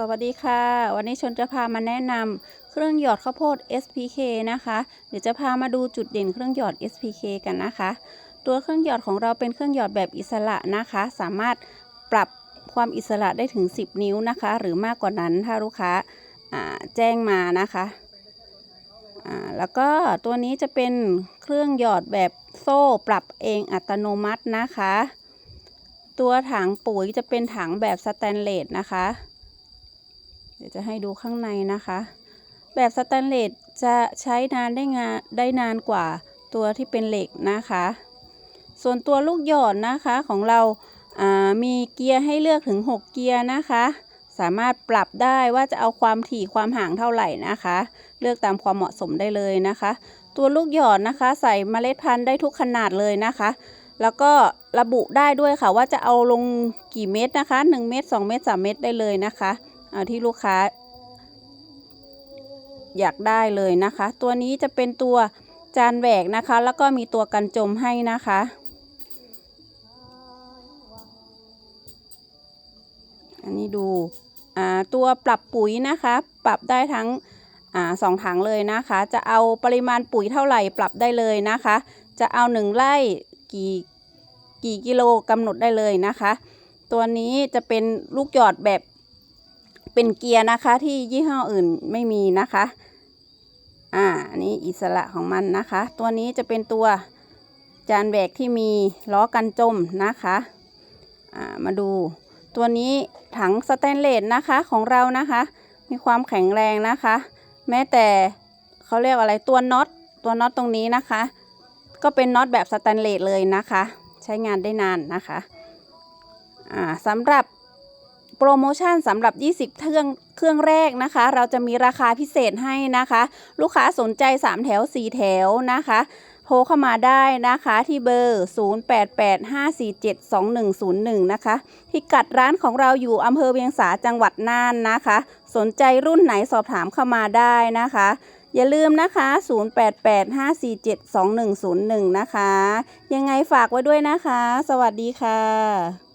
สวัสดีค่ะ วันนี้ชนจะพามาแนะนำเครื่องหยอดข้าวโพด SPK นะคะ เดี๋ยวจะพามาดูจุดเด่นเครื่องหยอด SPK กันนะคะ ตัวเครื่องหยอดของเราเป็นเครื่องหยอดแบบอิสระนะคะ สามารถปรับความอิสระได้ถึง 10 นิ้วนะคะ หรือมากกว่านั้นถ้าลูกค้าแจ้งมานะคะแล้วก็ตัวนี้จะเป็นเครื่องหยอดแบบโซ่ปรับเองอัตโนมัตินะคะ ตัวถังปุ๋ยจะเป็นถังแบบสแตนเลสนะคะ เดี๋ยวจะให้ดูข้างในนะคะ แบบสแตนเลสจะใช้นานได้งานได้นานกว่าตัวที่เป็นเหล็กนะคะ ส่วนตัวลูกหยอดนะคะของเราอ่ามีเกียร์ให้เลือกถึง 6 เกียร์นะคะ สามารถปรับได้ว่าจะเอาความถี่ความห่างเท่าไหร่นะคะ เลือกตามความเหมาะสมได้เลยนะคะ ตัวลูกหยอดนะคะใส่เมล็ดพันธุ์ได้ทุกขนาดเลยนะคะ แล้วก็ระบุได้ด้วยค่ะว่าจะเอาลงกี่เม็ดนะคะ 1 เม็ด2 เม็ด3 เม็ดได้เลยนะคะ เอาที่ลูกค้า อยากได้เลยนะคะ ตัวนี้จะเป็นตัวจานแหวกนะคะ แล้วก็มีตัวกันจมให้นะคะ อันนี้ดูอ่าตัวปรับปุ๋ยนะคะ ปรับได้ทั้งอ่าสองถังเลยนะคะ จะเอาปริมาณปุ๋ยเท่าไหร่ปรับได้เลยนะคะ จะเอาหนึ่งไร่กี่กี่กิโลกำหนดได้เลยนะคะ ตัวนี้จะเป็นลูกหยอดแบบ เป็นเกียร์นะคะที่ยี่ห้ออื่นไม่มีนะคะ อ่าอันนี้อิสระของมันนะคะ ตัวนี้จะเป็นตัวจานแบกที่มีล้อกันจมนะคะอ่ามาดู ตัวนี้ถังสแตนเลสนะคะของเรานะคะ มีความแข็งแรงนะคะ แม้แต่เขาเรียกอะไรตัวน็อตตัวน็อตตรงนี้นะคะ ก็เป็นน็อตแบบสแตนเลสเลยนะคะ ใช้งานได้นานนะคะอ่าสำหรับ โปรโมชั่นสำหรับ 20 เครื่องเครื่องแรกนะคะ เราจะมีราคาพิเศษให้นะคะ ลูกค้าสนใจ 3 แถว 4 แถวนะคะโทรเข้ามาได้นะคะที่เบอร์ 0885472101 นะคะ พิกัดร้านของเราอยู่อำเภอเวียงสาจังหวัดน่านนะคะ สนใจรุ่นไหนสอบถามเข้ามาได้นะคะ อย่าลืมนะคะ 0885472101 นะคะ ยังไงฝากไว้ด้วยนะคะ สวัสดีค่ะ